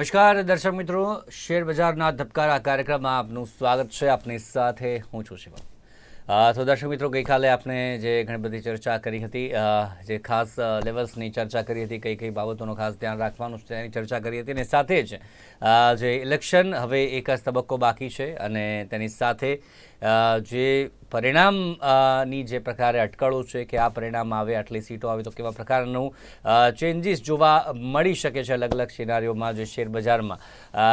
નમસ્કાર, દર્શક મિત્રો. શેર બજારના ધબકારા કાર્યક્રમમાં આપનું સ્વાગત છે. આપની સાથે હું છું શિવમ. તો દર્શક મિત્રો, ગઈકાલે આપણે જે ઘણી બધી ચર્ચા કરી હતી જે ખાસ લેવલ્સની ચર્ચા કરી હતી કઈ કઈ બાબતોનું ખાસ ધ્યાન રાખવાનું છે તેની ચર્ચા કરી હતી, અને સાથે જ જે ઇલેક્શન હવે એક જ તબક્કો બાકી છે અને તેની સાથે જે પરિણામની જે પ્રકારે અટકળો છે કે આ પરિણામ આવે, આટલી સીટો આવે, તો કેવા પ્રકારનું ચેન્જીસ જોવા મળી શકે છે અલગ અલગ સિનારીઓમાં જે શેર બજારમાં.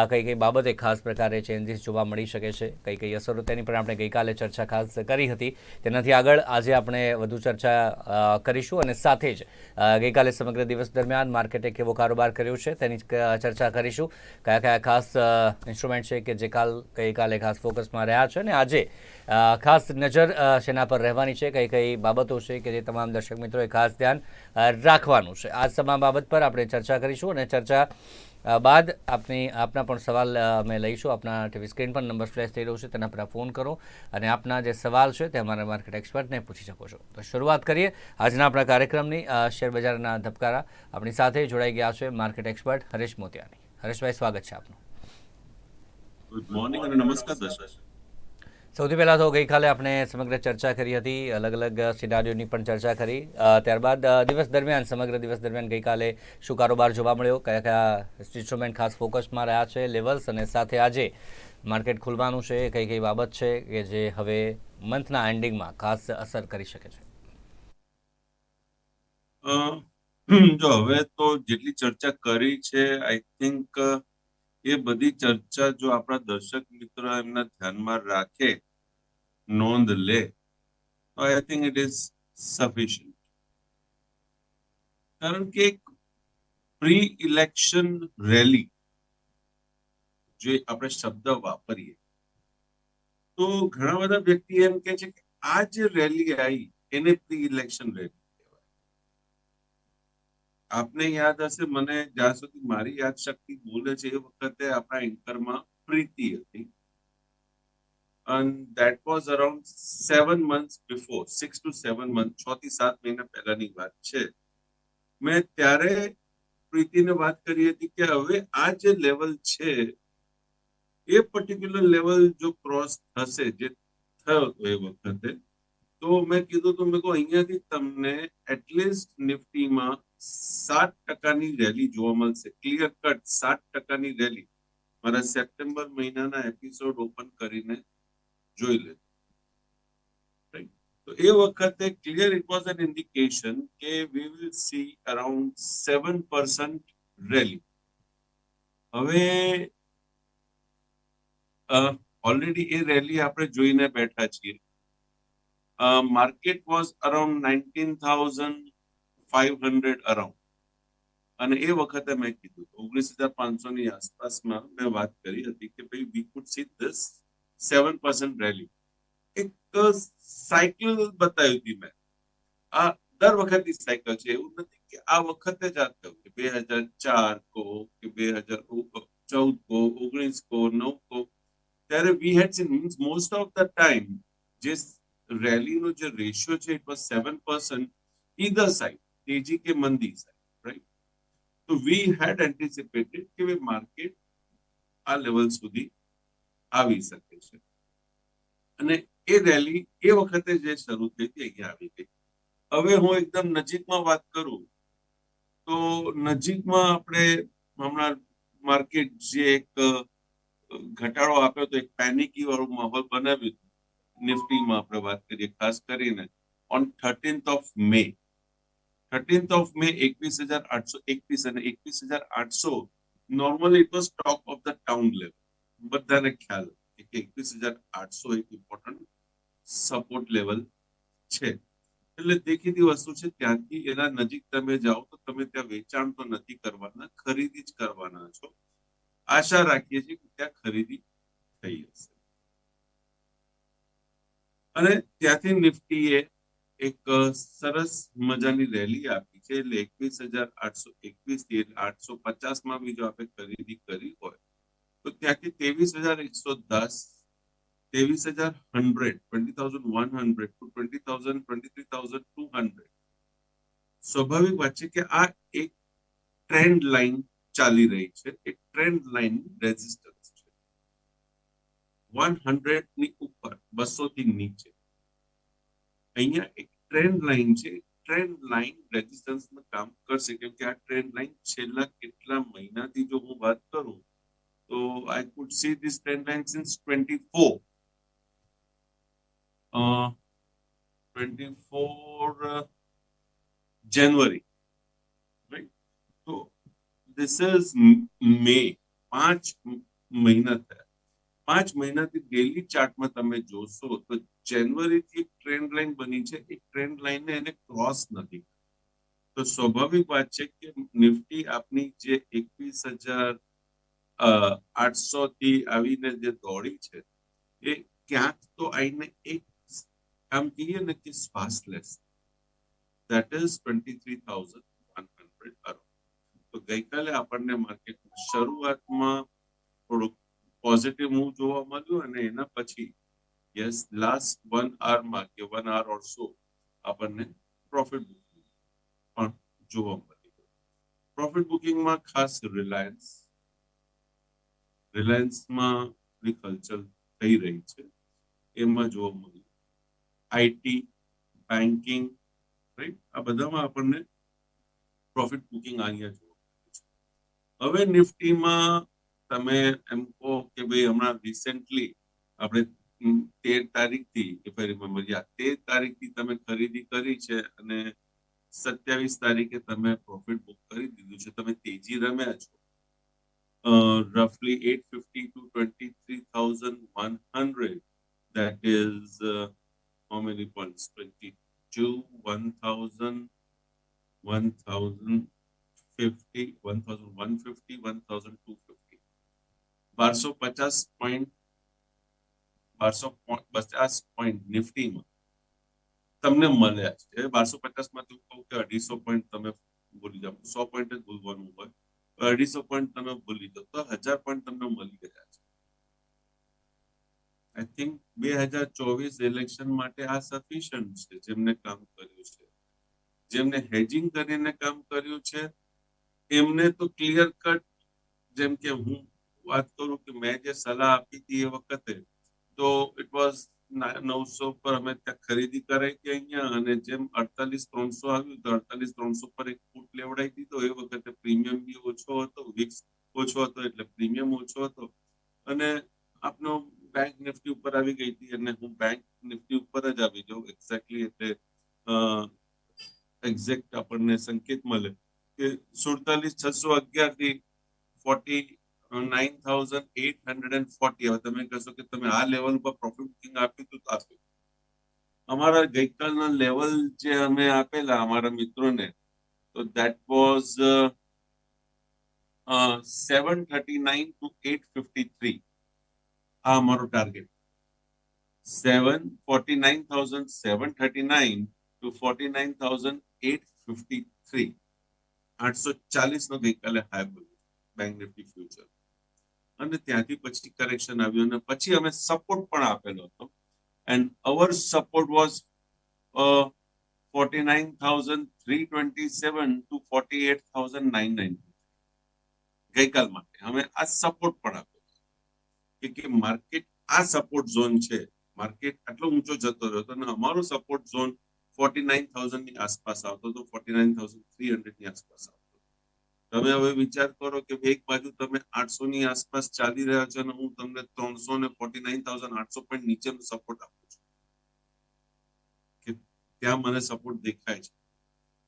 કઈ કઈ બાબતે ખાસ પ્રકારે ચેન્જીસ જોવા મળી શકે છે, કઈ કઈ અસરો તેની પણ આપણે ગઈકાલે ચર્ચા ખાસ કરી હતી. તેનાથી આગળ આજે આપણે વધુ ચર્ચા કરીશું અને સાથે જ ગઈકાલે સમગ્ર દિવસ દરમિયાન માર્કેટે કેવો કારોબાર કર્યો છે તેની ચર્ચા કરીશું. કયા કયા ખાસ ઇન્સ્ટ્રુમેન્ટ છે કે જે કાલ ગઈકાલે ખાસ ફોકસમાં રહ્યા છે અને આજે ખાસ નજર શેના પર રહેવાની છે. કઈ કઈ બાબતો છે કે જે તમામ દર્શક મિત્રોએ ખાસ ધ્યાન રાખવાનું છે. આ તમામ બાબત પર આપણે ચર્ચા કરીશું અને ચર્ચા બાદ આપની, આપના પણ સવાલ અમે લઈશું. આપના ટીવી સ્ક્રીન પર નંબર ફ્લેશ થઈ રહ્યો છે, તેના પર ફોન કરો અને આપના જે સવાલ છે તે અમારા માર્કેટ એક્સપર્ટને પૂછી શકો છો. તો શરૂઆત કરીએ આજના આપણા કાર્યક્રમની. શેરબજારના ધબકારા આપણી સાથે જોડાઈ ગયા છે માર્કેટ એક્સપર્ટ હરેશ મોતિયાની. હરેશભાઈ સ્વાગત છે આપનું. ગુડ મોર્નિંગ અને નમસ્કાર દર્શક. સૌથી પહેલાં તો ગઈકાલે આપણે સમગ્ર ચર્ચા કરી હતી અલગ અલગ સિનારીઓની પણ ચર્ચા કરી. ત્યારબાદ દિવસ દરમિયાન સમગ્ર દિવસ દરમિયાન ગઈકાલે શું કારોબાર જોવા મળ્યો કયા કયા ઇન્સ્ટ્રુમેન્ટ ખાસ ફોકસમાં રહ્યા છે લેવલ્સ અને સાથે આજે માર્કેટ ખુલવાનું છે કઈ કઈ બાબત છે કે જે હવે મંથના એન્ડિંગમાં ખાસ અસર કરી શકે છે? જો હવે તો જેટલી ચર્ચા કરી છે આઈ થિંક એ બધી ચર્ચા જો આપણા દર્શક મિત્રો એમના ધ્યાનમાં રાખે, નોંધ લે, તો I think it is sufficient કારણ કે એક પ્રી ઇલેક્શન રેલી જે આપણે શબ્દ વાપરીએ, તો ઘણા બધા વ્યક્તિ એમ કે છે કે આ જે રેલી આવી એને પ્રી ઇલેક્શન રેલી આપને યાદ હશે મને જ્યાં સુધી મારી યાદ શક્તિ બોલે છે એ વખતે આપણા એન્કરમાં પ્રીતિ હતી and that was around seven months before, six to seven months છ થી સાત મહિના પહેલાની વાત છે મેં ત્યારે પ્રીતિને વાત કરી હતી કે હવે આ જે લેવલ છે એ પર્ટિક્યુલર લેવલ જો ક્રોસ થશે જે થયો હતો એ વખતે તો મેં કીધું તો મેં કહું અહીંયાથી તમને એટલીસ્ટ નિફ્ટીમાં સાત ટકાની રેલી જોવા મળશે. ક્લિયર કટ સાત ટકાની રેલી મારા સપ્ટેમ્બર મહિનાના એપિસોડ ઓપન કરીને જોઈ લે તો એ વખતે clear it was an indication કે we will see around seven percent rally હવે ઓલરેડી એ રેલી આપણે જોઈને બેઠા છીએ. Market was around nineteen thousand five hundred around અને એ વખતે મેં કીધું ઓગણીસ હજાર પાંચસો ની આસપાસમાં મેં વાત કરી હતી કે ભાઈ we could see this seven percent rally એક સાયકલ બતાવી હતી મેં. આ દર વખતની સાયકલ છે, એવું નથી કે આ વખતે જ આ થયું કે બે હજાર ચાર કો કે બે હજાર ચૌદ કો ઓગણીસ કો નવ કો ત્યારે we had seen means most of the time જે રેલીનો જે રેશિયો છે it was seven percent either side તેજી के मंदी રાઈટ તો વી હેડ એન્ટિસિપેટેડ કે ભાઈ માર્કેટ આ લેવલ સુધી આવી શકે છે. અને એ રેલી એ વખતે જે શરૂ થઈ હતી, અહીંયા આવી ગઈ. હવે હું એકદમ નજીકમાં વાત કરું, તો નજીકમાં આપણે હમણાં માર્કેટ જે એક ઘટાડો આપ્યો તો એક પેનિકી વાળું માહોલ બનાવ્યું નિફ્ટીમાં આપણે વાત કરીએ, ખાસ કરીને on thirteenth of May thirteenth of May એકવીસ હજાર આઠસો એકવીસ અને એકવીસ હજાર આઠસો normally it was top of the town level બધાને ખ્યાલ કે એકવીસ હજાર આઠસો એક ઇમ્પોર્ટન્ટ સપોર્ટ લેવલ છે. એટલે દેખીતી વસ્તુ છે, ત્યાંથી એના નજીક તમે જાઓ તો તમે ત્યાં વેચાણ તો નથી કરવાના, ખરીદી જ કરવાના છો. આશા રાખીએ છીએ કે ત્યાં ખરીદી થઈ હશે. અને ત્યાંથી નિફ્ટીએ એક અ, સરસ મજાની રેલી આપી છે એટલે એકવીસ હજાર આઠસો એકવીસથી એટલે આઠસો પચાસમાં બી જો આપણે ખરીદી કરી હોય તો ત્યાંથી ત્રેવીસ હજાર એકસો દસ ત્રેવીસ હજાર hundred twenty thousand one hundred two twenty thousand twenty three thousand two hundred સ્વાભાવિક વાત છે કે આ એક ટ્રેન્ડ લાઈન ચાલી રહી છે એ ટ્રેન્ડ લાઇન રેઝિસ્ટન્સ છે વન હંડ્રેડની ઉપર બસો થી નીચે અહીંયા એક ટ્રેન્ડ લાઇન છે ટ્રેન્ડ લાઇન રેઝિસ્ટન્સમાં કામ કરશે કેમ કે આ ટ્રેન્ડ લાઇન છેલ્લા કેટલા મહિનાથી જો હું વાત કરું તો I could see this trend line since twenty four twenty four January right તો ધીસ ઇઝ મે પાંચ મહિના થયા પાંચ મહિનાથી ડેલી ચાર્ટમાં તમે જોશો તો જાન્યુઆરીથી એક ટ્રેન્ડ લાઇન બની છે. એ ટ્રેન્ડ લાઇનને એને ક્રોસ નથી. તો સ્વાભાવિક વાત છે કે નિફ્ટી આપની જે એકવીસ હજાર આઠસો થી આવીને જે દોડી છે, એ ક્યાંક તો આવીને એક આમ કહીએ ને કે શ્વાસ લેશે that is twenty three thousand one hundred around તો ગઈકાલે આપણને માર્કેટમાં શરૂઆતમાં થોડુંક પોઝિટિવ મૂવ જોવા મળ્યું અને એના પછી યસ લાસ્ટ વન આવરમાં કે વન આવર ઓર સો આપણને પ્રોફિટ બુકિંગ પણ જોવા મળ્યું પ્રોફિટ બુકિંગમાં ખાસ રિલાયન્સ રિલાયન્સમાં હલચલ થઈ રહી છે. એમાં જોવા મળ્યું. આઈટી બેન્કિંગ રાઈટ આ બધામાં આપણને પ્રોફિટ બુકિંગ અહીંયા જોવા મળ્યું છે. હવે નિફ્ટીમાં તમે એમ કહો કે ભાઈ હમણાં રિસેન્ટલી આપણે તેર તારીખથી ઇફ આઈ રિમેમ્બર યા તેર તારીખથી તમે ખરીદી કરી છે અને સત્યાવીસ તારીખે તમે પ્રોફિટ બુક કરી દીધું છે. તમે તેજી રમ્યા છો. રફલી at fifty two twenty three thousand one hundred that is home Mary one twenty two one thousand one thousand fifty one thousand one fifty one 1050, to 1250. બારસો પચાસ પોઈન્ટ બારસો પચાસ પોઈન્ટ નિફ્ટીમાં તમને મળ્યા છે. બારસો પચાસમાં તું કહું કે અઢીસો પોઈન્ટ તમે ભૂલી જાઓ. સો પોઈન્ટ જ ભૂલવાનું હોય. અઢીસો પોઈન્ટ તમે ભૂલી જાઓ. તો હજાર પોઈન્ટ તમને મળી ગયા છે. આઈ થિંક બે હજાર ચોવીસ ઇલેક્શન માટે આ સફિશિયન્ટ છે જેમને કામ કર્યું છે. જેમને હેજિંગ કરીને કામ કર્યું છે, એમને તો ક્લિયર કટ જેમ કે હું વાત કરું કે મેં જે સલાહ આપી હતી એ વખતે, તો ઇટ વોઝ નવસો પર અમે ત્યાં ખરીદી કરાઈ હતી અહીંયા અને જેમ અડતાલીસ ત્રણસો આવ્યું તો અડતાલીસ ત્રણસો પર એક ફૂટ લેવડાવી દીધો. એ વખતે પ્રીમિયમ બી ઓછો હતો વિક્સ ઓછો હતો એટલે પ્રીમિયમ ઓછો હતો. અને આપનો બેંક નિફ્ટી ઉપર આવી ગઈ હતી અને હું બેંક નિફ્ટી ઉપર જ આવી જાઉં એક્ઝેક્ટલી એટલે એક્ઝેક્ટ આપણને સંકેત મળે કે સુડતાલીસ, છસો અગિયારથી forty nine thousand eight hundred and forty હવે તમે કહેશો કે તમે આ લેવલ ઉપર પ્રોફિટ બુકિંગ આપ્યું હતું તો આપ્યું અમારા ગઈકાલના લેવલ જે અમે આપેલા અમારા મિત્રોને તો that was seven thirty nine to eight fifty three આ અમારો target seven forty nine thousand seven thirty nine to forty nine thousand eight fifty three આઠસો ચાલીસ નો ગઈકાલે હાઈ બોલ્યો બેંક નિફ્ટી ફ્યુચર અને ત્યાંથી પછી કરેક્શન આવ્યું અને પછી અમે સપોર્ટ પણ આપેલો હતો. And our support was forty nine thousand three twenty seven to forty eight thousand nine nine ગઈકાલ માટે અમે આ સપોર્ટ પણ આપ્યો. કે માર્કેટ આ સપોર્ટ ઝોન છે. માર્કેટ આટલો ઊંચો જતો રહ્યો હતો અને અમારો સપોર્ટ ઝોન ફોર્ટી નાઇન થાઉઝન્ડની આસપાસ આવતો હતો ફોર્ટી નાઇન થાઉઝન્ડ થ્રી હંડ્રેડની આસપાસ આવતો. તમે હવે વિચાર કરો કે એક બાજુ તમે આઠસો ની આસપાસ ચાલી રહ્યા છો અને હું તમને ત્રણસો ને ફોર્ટી નાઇન થાઉઝન્ડ આઠસો પોઈન્ટ નીચે સપોર્ટ આપું છું. કે ત્યાં મને સપોર્ટ દેખાય છે.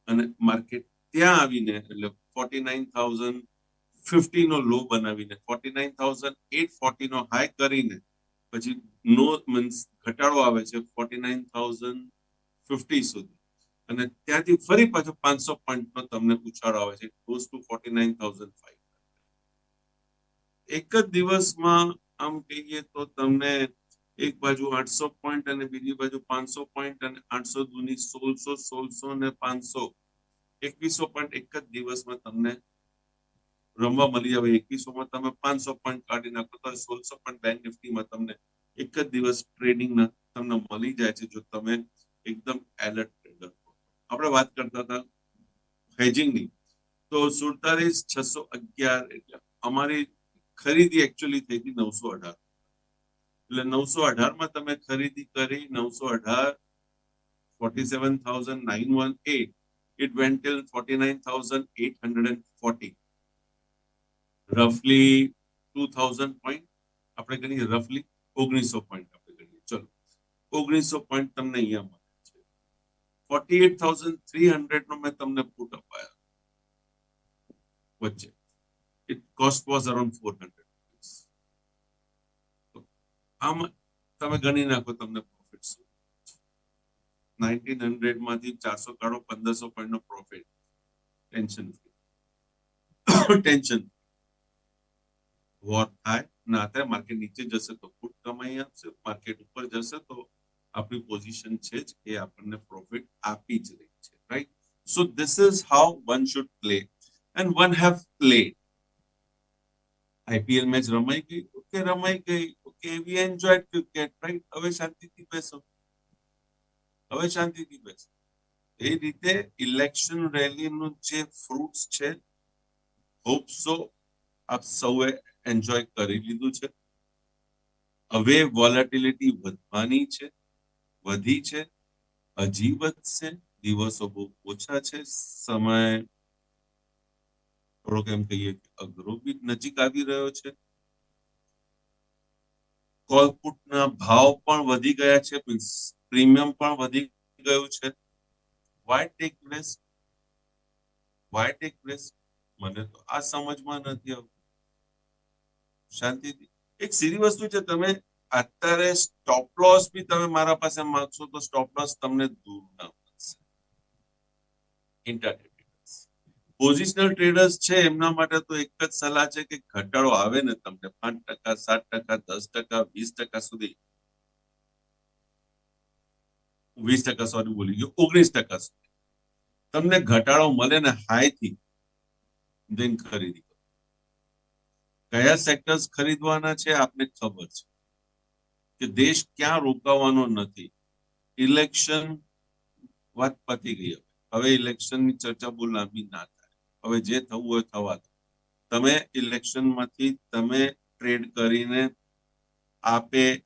અને માર્કેટ ત્યાં આવીને એટલે ફોર્ટી નાઇન થાઉઝન્ડ ફિફ્ટી નો લો બનાવીને forty nine thousand eight forty નો હાઈ કરીને પછી નો મીન્સ ઘટાડો આવે છે ફોર્ટી નાઇન થાઉઝન્ડ ફિફ્ટી સુધી. અને ત્યાંથી ફરી પાછો પાંચસો પોઈન્ટનો તમને ઉછાળો આવે છે close to forty nine thousand five એક જ દિવસમાં આમ કહીએ તો તમને એક બાજુ આઠસો પોઈન્ટ અને બીજી બાજુ પાંચસો પોઈન્ટ અને આઠસો દુની સોળસો સોળસો ને પાંચસો. એકવીસો પોઈન્ટ એક જ દિવસમાં તમને રમવા મળી આવે. એકવીસો માં તમે પાંચસો પોઈન્ટ કાઢી નાખો તો સોળસો પોઈન્ટ બેંક નિફ્ટીમાં તમને એક જ દિવસ ટ્રેડિંગ તમને મળી જાય છે, જો તમે એકદમ એલર્ટ આપણે વાત કરતા હતા હેજિંગની તો સુડતાલીસ છસો અગિયાર એટલે અમારી ખરીદી એકચ્યુઅલી થઈ હતી નવસો અઢાર એટલે નવસો અઢારમાં તમે ખરીદી કરી નવસો અઢાર forty seven thousand nine one eight it went till 49,840. Roughly 2,000 point. આપણે ગણીએ રફલી ઓગણીસો પોઈન્ટ આપણે ગણીએ ચલો ઓગણીસો પોઈન્ટ તમને અહીંયા મળે છે forty eight thousand three hundred નો મેં તમને પુટ અપાયા. વચ્ચે. It cost was around four hundred આમ તમે ગણી નાખો તમને પ્રોફિટ શું નાઇન્ટીન હંડ્રેડમાંથી ચારસો કાઢો, પંદરસો પોઈન્ટ નો પ્રોફિટ ટેન્શન ટેન્શન વોર થાય, ના થાય માર્કેટ નીચે જશે તો ફૂટ કમાઈ આપશે માર્કેટ ઉપર જશે તો આપણી પોઝિશન છે જ એ આપણને પ્રોફિટ આપી જ રહી છે right so this is how one should play and one have play IPL match રમાઈ ગઈ? ઓકે રમાઈ ગઈ. Okay we enjoy cricket right હવે શાંતિથી બેસો. હવે શાંતિથી બેસો. એ રીતે ઇલેક્શન રેલીનું જે ફ્રૂટ્સ છે હોપ સો આપ સૌએ એન્જોય કરી લીધું છે. હવે વોલેટિલિટી વધવાની છે. વધી છે હજી વધશે દિવસો બહુ ઓછા છે, સમય થોડોક એમ કહીએ કે અઘરો બી નજીક આવી રહ્યો છે. કોલપુટના ભાવ પણ વધી ગયા છે પ્રીમિયમ પણ વધી ગયું છે. Why take risk why take risk મને તો આ સમજમાં નથી આવતું. શાંતિથી. એક સીધી વસ્તુ છે, તમે અત્યારે સ્ટોપ લોસ બી તમે મારા પાસે માંગશો તો સ્ટોપ લોસ તમને દૂર ના મળશે. પોઝિશનલ ટ્રેડર્સ છે, એમના માટે તો એક જ સલાહ છે કે ઘટાડો આવે ને તમને. પાંચ ટકા, સાત ટકા, દસ ટકા, વીસ ટકા સુધી. વીસ ટકા સોરી બોલી ગયો. ઓગણીસ ટકા સુધી. તમને ઘટાડો મળે ને હાઈ થી દેન ખરીદી કયા સેક્ટર્સ ખરીદવાના છે, આપને ખબર છે. કે દેશ ક્યાં રોકાવાનો નથી. ઇલેક્શન વાત પતી ગઈ હવે. હવે ઇલેક્શનની ચર્ચા બહુ લાંબી ના થાય. હવે જે થવું હોય થવા દો. તમે ઇલેક્શનમાંથી તમે ટ્રેડ કરીને આપે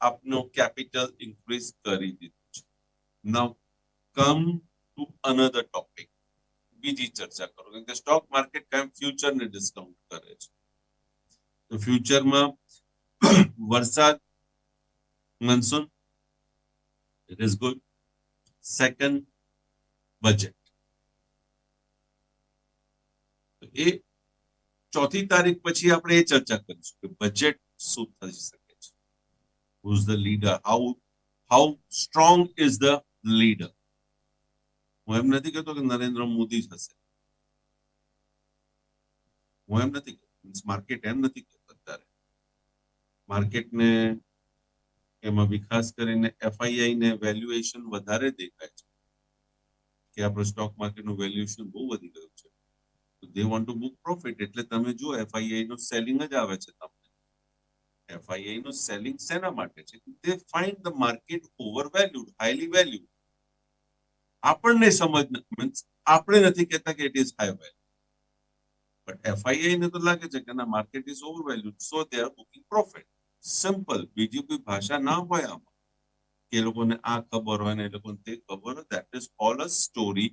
આપનો કેપિટલ ઇન્ક્રીઝ કરી દીધું છે. નવ કમ ટુ અનધર ટોપિક બીજી ચર્ચા કરો. કેમ કે સ્ટોક માર્કેટ કેમ ફ્યુચરને ડિસ્કાઉન્ટ કરે છે. તો ફ્યુચરમાં વરસાદ monsoon it is good. Second, budget. એ ચોથી તારીખ પછી આપણે એ ચર્ચા કરીશું કે બજેટ શું થઈ શકે છે? Who is the leader how how strong is the leader હું એમ નથી કહેતો કે નરેન્દ્ર મોદી જ હશે. હું એમ નથી કહેતો. માર્કેટ એમ નથી કહેતો અત્યારે. માર્કેટને એમાં ખાસ કરીને એફઆઈઆઈ ને વેલ્યુએશન વધારે દેખાય છે. કે આપણો સ્ટોક માર્કેટનું વેલ્યુએશન બહુ વધી ગયું છે. They want to book profit એટલે તમે જો એફઆઈઆઈ નું સેલિંગ જ આવે છે તમને. એફઆઈઆઈ નું સેલિંગ શેના માટે છે? They find the market over valued highly value આપણને સમજ મીન્સ આપણે નથી કહેતા કે it is high value but FII ને તો લાગે છે કે ના market is over valued so they are booking profit simple બીજી કોઈ ભાષા ના હોય આમાં. કે લોકોને આ ખબર હોય ને એ લોકોને તે ખબર હોય that is all a story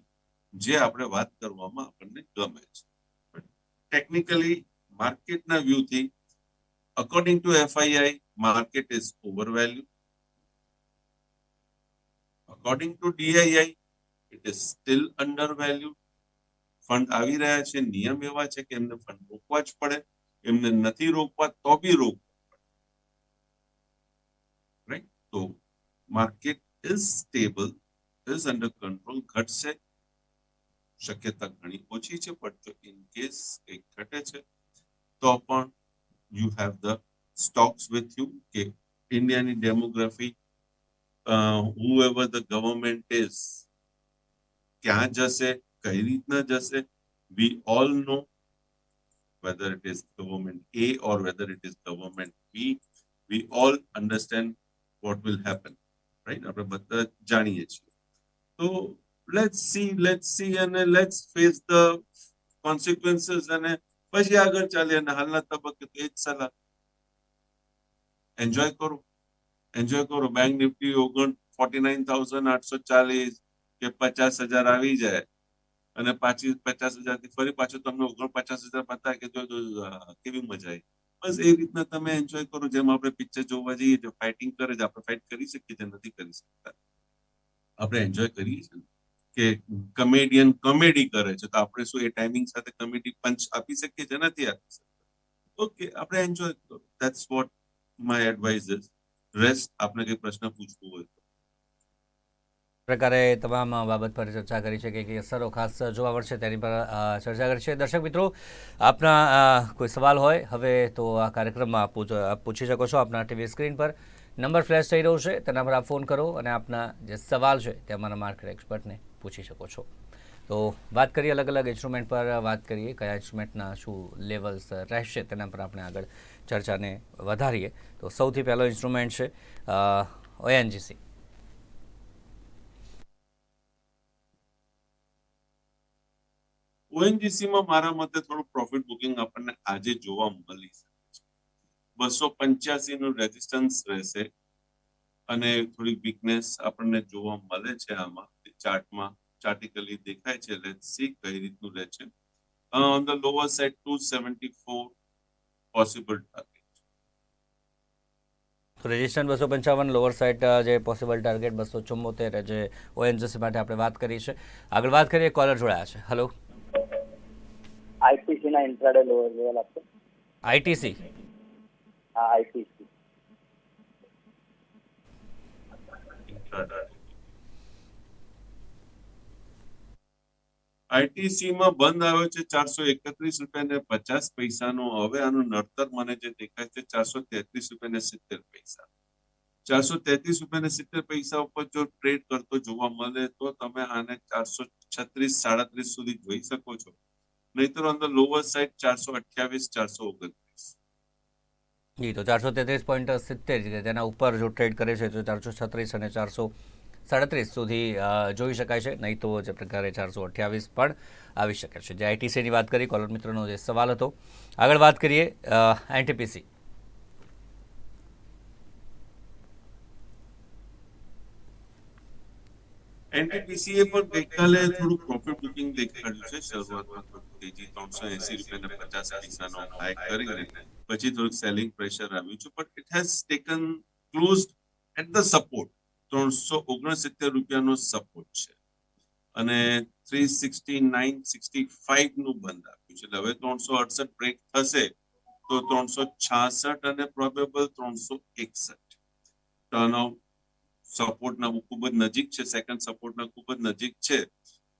જે આપણે વાત કરવામાં આપણને ગમે છે. ટેકનિકલી માર્કેટના વ્યૂથી according to FII market is over value according to DII it is still under value fund આવી રહ્યા છે, નિયમ એવા છે કે એમને ફંડ રોકવા જ પડે. એમને નથી રોકવા તો બી રોક right? So market is stable, is under control, ઘટશે શક્યતા ઘણી ઓછી છે બટ જો ઇન કેસ કંઈક ઘટે છે તો પણ you have the stocks with you કે ઇન્ડિયાની demography who ever the government is ક્યાં જશે કઈ રીતના જશે we all know whether it is government A or whether it is government B, we all understand what will happen, right? આપણે બધા જાણીએ છીએ. તો લેટ્સ સી લેટ્સ સી અને લેટ્સ ફેસ ધ કોન્સિક્વન્સીસ અને પછી આગળ ચાલીએ અને હાલના તબક્કે તો એ જ સલાહ. એન્જોય કરો. એન્જોય કરો. બેંક નિફ્ટી ઓગણ ફોર્ટી નાઇન થાઉઝન્ડ આઠસો ચાલીસ કે પચાસ હજાર આવી જાય અને પાછી પચાસ હજારથી ફરી પાછું તમને ઓગણ પચાસ હજાર બતાવે કે કેવી મજા આવી. બસ એ રીતના તમે એન્જોય કરો. જેમ આપણે પિક્ચર જોવા જઈએ, જો ફાઇટિંગ કરે છે, આપણે ફાઇટ કરી શકીએ છીએ, નથી કરી શકતા. આપણે એન્જોય કરીએ છીએ. કે કમેડિયન કોમેડી કરે છે, તો આપણે શું એ ટાઈમિંગ સાથે કોમેડી પંચ આપી શકીએ છીએ? નથી આપી શકતા. ઓકે આપણે એન્જોય કરો. That's what my advice is rest આપણે કઈ પ્રશ્ન પૂછવું હોય પ્રકારે તમામ બાબત પર ચર્ચા કરી છે કે કઈ અસરો ખાસ જોવા મળશે તેની પર ચર્ચા કરી છે. દર્શક મિત્રો, આપના કોઈ સવાલ હોય, હવે તો આ કાર્યક્રમમાં પૂછી શકો છો આપના ટીવી સ્ક્રીન પર. નંબર ફ્લેશ થઈ રહ્યો છે, તેના પર આપ ફોન કરો અને આપના જે સવાલ છે તે અમારા માર્કેટ એક્સપર્ટને પૂછી શકો છો. તો વાત કરીએ અલગ અલગ ઇન્સ્ટ્રુમેન્ટ પર, વાત કરીએ કયા ઇન્સ્ટ્રુમેન્ટના શું લેવલ્સ રહેશે તેના પર આપણે આગળ ચર્ચાને વધારીએ. તો સૌથી પહેલો ઇન્સ્ટ્રુમેન્ટ છે ઓએનજીસી. ONGC માં મારા મતે થોડું પ્રોફિટ બુકિંગ આપણને આજે જોવા મળી છે. બસો પંચ્યાસી નું રેઝિસ્ટન્સ રહેશે અને થોડી વીકનેસ આપણને જોવા મળે છે આમાં. ચાર્ટમાં ચાર્ટિકલી દેખાય છે. લેટ સી કઈ રીતનું રહે છે. On the lower side two seventy four possible target resistance બસો પંચાવન લોઅર સાઇડ જે પોસિબલ ટાર્ગેટ બસો ચુમ્મોતેર જે ઓએનજીસી માટે આપણે વાત કરી છે. આગળ વાત કરીએ કોલર જોડાયા છે. હલો આઈપીસી ના ઇન્ટ્રાડે લોઅર લેવલ આપશે આઈટીસી હા આઈટીસી આઈટીસી માં બંધ આવ્યો છે ચારસો એકત્રીસ રૂપિયા ને પચાસ પૈસાનો. હવે આનું નડતર મને જે દેખાય છે ચારસો તેત્રીસ રૂપિયા ને સિત્તેર પૈસા. ચારસો તેત્રીસ રૂપિયા ને સિત્તેર પૈસા ઉપર જો ટ્રેડ કરતો જોવા મળે તો તમે આને ચારસો છત્રીસ સાડત્રીસ સુધી જોઈ શકો છો. નહીતર ઓન ધ લોઅર સાઇડ ચારસો અઠ્યાવીસ, ચારસો ઓગણત્રીસ. જી, તો ચારસો તેત્રીસ પોઈન્ટ સિત્તેર તેના ઉપર જો ટ્રેડ કરે છે, તો ચારસો છત્રીસ અને ચારસો સાડત્રીસ સુધી જોઈ શકાય છે. નહીં તો જે પ્રકારે ચારસો અઠ્યાવીસ પણ આવી શકે છે. જે આઈટીસીની વાત કરી કોલર મિત્રનો જે સવાલ હતો. આગળ વાત કરીએ એનટીપીસી એનટીપીસી એ પણ ગઈકાલે થોડું પ્રોફિટ બુકિંગ દેખાડ્યું છે શરૂઆતમાં તેજી ત્રણસો એસી રૂપિયા પચાસ પૈસાનો હાઈક કરીને પછી થોડુંક સેલિંગ પ્રેશર આવ્યું છે. But it has taken close at the support ત્રણસો ઓગણસિત્તેર રૂપિયાનો સપોર્ટ છે. અને થ્રી સિક્સટી નાઇન સિક્સટી ફાઈવનું બંધ આપ્યું છે. હવે ત્રણસો અડસઠ બ્રેક થશે તો ત્રણસો છાસઠ અને પ્રોબેબલ ત્રણસો એકસઠ. ટર્નઆઉટ સપોર્ટના ખૂબ જ નજીક છે સેકન્ડ સપોર્ટના ખૂબ જ નજીક છે.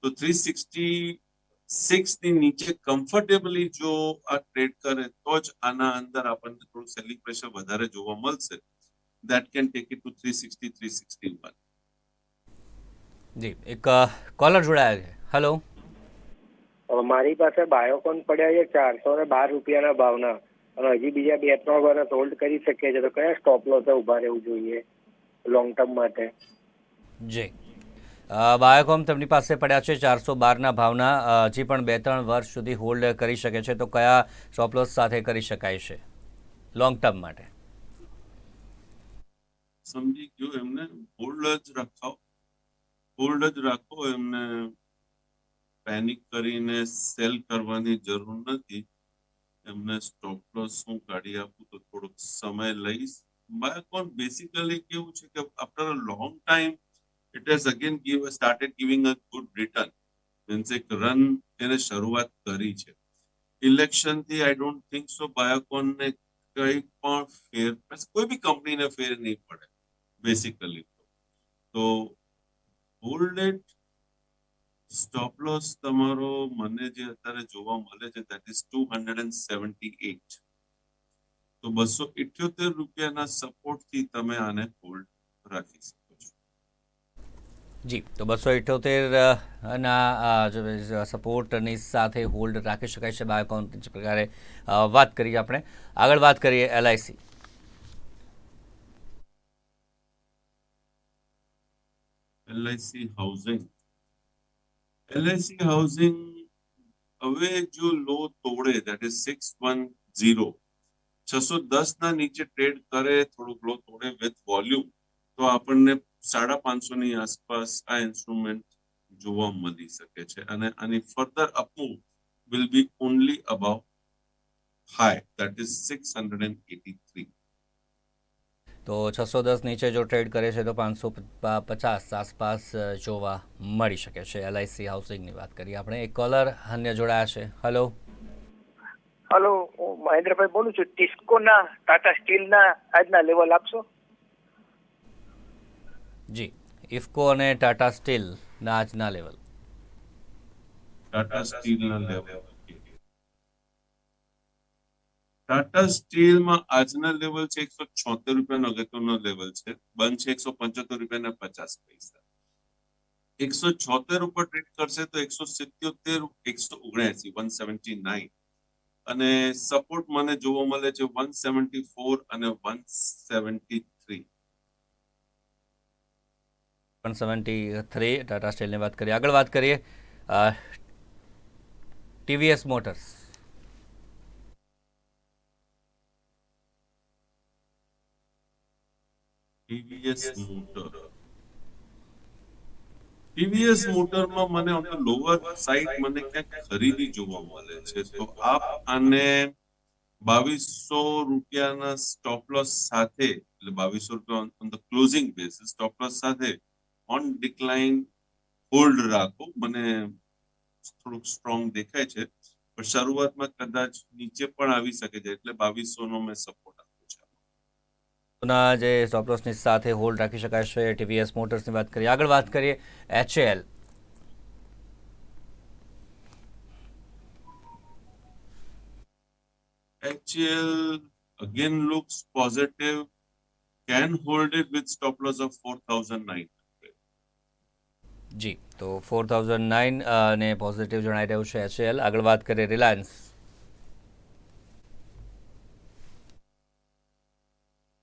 તો થ્રી સિક્સટી સિક્સની નીચે કમ્ફર્ટેબલી જો આ ટ્રેડ કરે તો જ આના અંદર આપણને થોડું સેલિંગ પ્રેશર વધારે જોવા મળશે. That can take it to three sixty three sixty one જી એક કોલર જોડાયા છે. હલો મારી પાસે બાયોકોન પડ્યા છે ચારસો ને બાર રૂપિયાના ભાવના. અને હજી બીજા બે ત્રણ વર્ષ હોલ્ડ કરી શકીએ છીએ તો કયા સ્ટોપ લોસે ઊભા રહેવું જોઈએ? લોંગ ટર્મ માટે. જી. બાયોકોમ તેમની પાસે પડ્યા છે ચારસો બારના ભાવના. હજી પણ બે ત્રણ વર્ષ સુધી હોલ્ડ કરી શકે છે. તો કયા સ્ટોપલોસ સાથે કરી શકાય છે? લોંગ ટર્મ માટે. સમજી ગયો એમને. હોલ્ડ જ રાખો હોલ્ડ જ રાખો. એમને પેનિક કરીને સેલ કરવાની જરૂર નથી. એમને સ્ટોપ લોસ હું કાઢી આપું તો થોડોક સમય લઈશ. બાયોકોન બેસિકલી કેવું છે કે after a long time it has again give started giving a good return means એક રન એને શરૂઆત કરી છે. ઇલેક્શનથી I don't think so Biocon ને કઈ પણ ફેર કોઈ બી કંપનીને ફેર નહીં પડે બેસિકલી તો હોલ્ડ ઇટ સ્ટોપ લોસ તમારો મને જે અત્યારે જોવા મળે છે that is two hundred and seventy eight તો બસો ઇઠ્યોતેર રૂપિયાના સપોર્ટથી તમે આને હોલ્ડ રાખી શકો છો. જી તો બસો ઇઠ્યોતેર ના સપોર્ટની સાથે હોલ્ડ રાખી શકાય છે બાયોકોન જે પ્રકારે વાત કરીએ આપણે. આગળ વાત કરીએ LIC LIC housing LIC housing હવે જો લો તોડે that is six one zero છસો દસ ના નીચે ટ્રેડ કરે થોડું ગ્લો તોડે વિથ વોલ્યુમ તો આપણને સાડા પાંચસો ની આસપાસ આ ઇન્સ્ટ્રુમેન્ટ જોવા મળી શકે છે. અને આની further upmove will be only above high that is six hundred and eighty three તો છસો દસ નીચે જો ટ્રેડ કરે છે તો પાંચસો પચાસ આસપાસ જોવા મળી શકે છે. એલઆઈસી હાઉસિંગની વાત કરીએ આપણે. એક કોલર અન્ય જોડાયા છે. હલો હલો હું મહેન્દ્રભાઈ બોલું છું. ટિસ્કોના ટાટા સ્ટીલના આજના લેવલ આપશો? જી ઇફકો અને ટાટા સ્ટીલના આજના લેવલ ટાટા સ્ટીલના લેવલ ટાટા સ્ટીલમાં આજના લેવલ છે એકસો છોતેર રૂપિયાનો અગત્યનો લેવલ છે. બંધ છે એકસો પંચોતેર રૂપિયાના પચાસ પૈસા. એકસો છોતેર ઉપર ટ્રેડ કરશે તો એકસો સિત્યોતેર એકસો ઓગણસી વન સેવન્ટી નાઇન. અને સપોર્ટ મને જોવા મળે છે વન સેવન્ટી ફોર અને one seventy three one seventy three Tata સ્ટીલની વાત કરીએ. આગળ વાત કરીએ TVS motors TVS motor TVS મોટરમાં મને ઓન લોવર સાઈડ મને ક્યાંક ખરીદી જોવા મળે છે. તો આપ આને બાવીસો રૂપિયાના સ્ટોપ લોસ સાથે, એટલે બાવીસો રૂપિયા on the closing basis stop loss સાથે ઓન ડિક્લાઇન હોલ્ડ રાખો. મને થોડુંક સ્ટ્રોંગ દેખાય છે. પણ શરૂઆતમાં કદાચ નીચે પણ આવી શકે છે. એટલે બાવીસો નો મેં સપોર્ટ ના જે સ્ટોપલોસની સાથે હોલ્ડ રાખી શકાય છે ટીવીએસ મોટર્સની વાત કરીએ આગળ વાત કરીએ HCL HCL again looks positive. Can hold it with stop loss of 4,900. જી તો ફોર થાઉઝન્ડ નાઇન અને પોઝિટિવ જણાઈ રહ્યું છે એચએલ આગળ વાત કરીએ રિલાયન્સ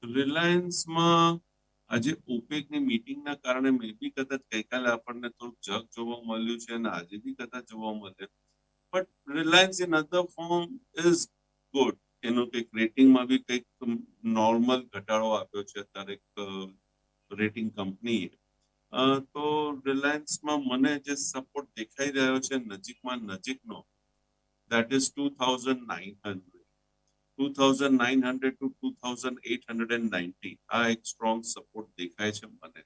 રિલાયન્સમાં આજે ઓપેકની મીટિંગના કારણે મે બી કદાચ ગઈકાલે આપણને થોડુંક જગ જોવા મળ્યું છે અને આજે બી કદાચ જોવા મળે. But Reliance in other form is good. એનું કંઈક રેટિંગમાં બી કંઈક નોર્મલ ઘટાડો આપ્યો છે અત્યારે રેટિંગ કંપનીએ. તો રિલાયન્સમાં મને જે સપોર્ટ દેખાઈ રહ્યો છે નજીકમાં નજીકનો that is two thousand nine hundred two thousand nine hundred two two thousand eight hundred and ninety આ એક સ્ટ્રોંગ સપોર્ટ દેખાય છે મને.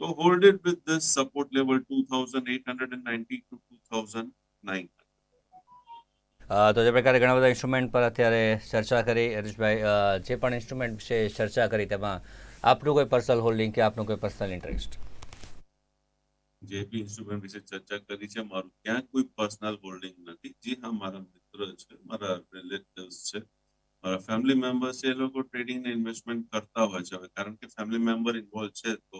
તો hold it with this support level two thousand eight hundred and ninety two two thousand nine uh, તો જે પ્રકારે ઘણા બધા ઇન્સ્ટ્રુમેન્ટ પર અત્યારે ચર્ચા કરી હરીશભાઈ જે પણ ઇન્સ્ટ્રુમેન્ટ વિશે ચર્ચા કરી તેમાં આપનું કોઈ પર્સનલ હોલ્ડિંગ કે આપનું કોઈ પર્સનલ ઇન્ટરેસ્ટ જે બી ઇન્સ્ટ્રુમેન્ટ વિશે ચર્ચા કરી છે મારું ક્યાં કોઈ પર્સનલ હોલ્ડિંગ નથી. જે હા મારા મિત્ર છે મારા રિલેટિવ્સ છે. મારા ફેમિલી મેમ્બર્સ એ લોકો ટ્રેડિંગ ને ઇન્વેસ્ટમેન્ટ કરતા હોય છે. હવે કારણ કે ફેમિલી મેમ્બર ઇન્વોલ્વ છે તો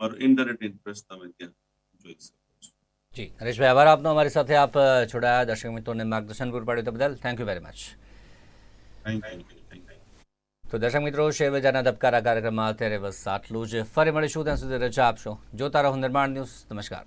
મારો ઇનડાયરેક્ટ ઇન્ટરેસ્ટ તમે ત્યાં જોઈ શકો છો. જી હરેશભાઈ આભાર આપનો. અમારી સાથે આપ જોડાયા. દર્શક મિત્રોને માર્ગદર્શન પૂરું પાડ્યું તે બદલ thank you very much thank you thank you તો દર્શક મિત્રો શેર બજારના ધબકારા કાર્યક્રમમાં અત્યારે બસ આટલું જ. ફરી મળીશું ત્યાં સુધી રજા આપશો. જોતા રહો નિર્માણ ન્યૂઝ. નમસ્કાર.